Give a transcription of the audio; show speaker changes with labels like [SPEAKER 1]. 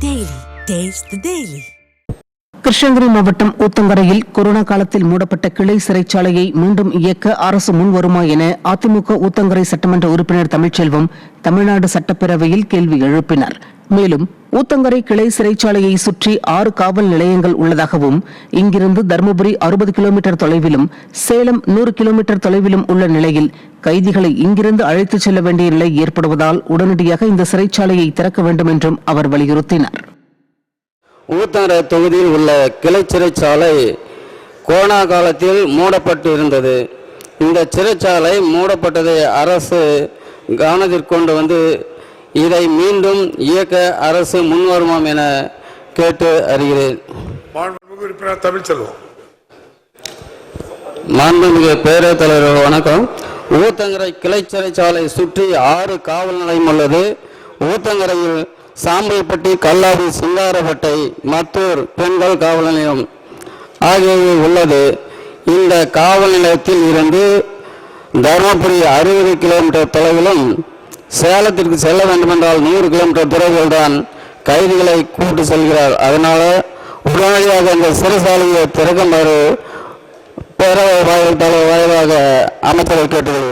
[SPEAKER 1] Taste the Daily.
[SPEAKER 2] Krishnagiri மாவட்டம் ஊத்தங்கரையில் corona காலத்தில் மூடப்பட்ட கிளை சிறைச்சாலையை மீண்டும் இயக்க அரசு முன் வருமா என அதிமுக ஊத்தங்கரை சட்டமன்ற உறுப்பினர் தமிழ்ச்செல்வம் தமிழ்நாடு சட்டப்பேரவையில் கேள்வி எழுப்பினார் மேலும் ஊத்தங்கரை கிளை சிறைச்சாலையை சுற்றி ஆறு காவல் நிலையங்கள் உள்ளதாகவும் இங்கிருந்து தருமபுரி அறுபது கிலோமீட்டர் தொலைவிலும் சேலம் நூறு கிலோமீட்டர் தொலைவிலும் உள்ள நிலையில் கைதிகளை இங்கிருந்து அழைத்துச் செல்ல வேண்டிய நிலை ஏற்படுவதால் உடனடியாக இந்த சிறைச்சாலையை திறக்க வேண்டும் என்றும் அவர் வலியுறுத்தினார்.
[SPEAKER 3] ஊத்தங்கரை தொகுதியில் உள்ள கிளை சிறைச்சாலை கொரோனா காலத்தில் மூடப்பட்டு இருந்தது இந்த சிறைச்சாலை மூடப்பட்டதை அரசு கவனத்திற்கு கொண்டு வந்து இதை மீண்டும் இயக்க அரசு முன்வருமாம் என கேட்டு அறிகிறேன்.
[SPEAKER 4] தமிழ்ச்செல்வம்.
[SPEAKER 3] மாண்புமிகு பேரவைத் தலைவர் வணக்கம். ஊத்தங்கரை கிளை சிறைச்சாலை சுற்றி ஆறு காவல் நிலையம் உள்ளது. ஊத்தங்கரையில் சாம்பல்பட்டி கல்லாடி சிங்காரப்பட்டை மத்தூர் பெண்கள் காவல் நிலையம் ஆகியவை உள்ளது. இந்த காவல் நிலையத்தில் இருந்து தருமபுரி அறுபது கிலோமீட்டர் தொலைவிலும் சேலத்திற்கு செல்ல வேண்டுமென்றால் நூறு கிலோமீட்டர் தொலைவில் தான் கைதிகளை கூட்டு செல்கிறார். அதனால உடனடியாக இந்த சிறைசாலையை திறக்குமாறு பேரவை வாயில் தலைவர் வாயிலாக அமைச்சரை கேட்டுக்கொள்கிறேன்.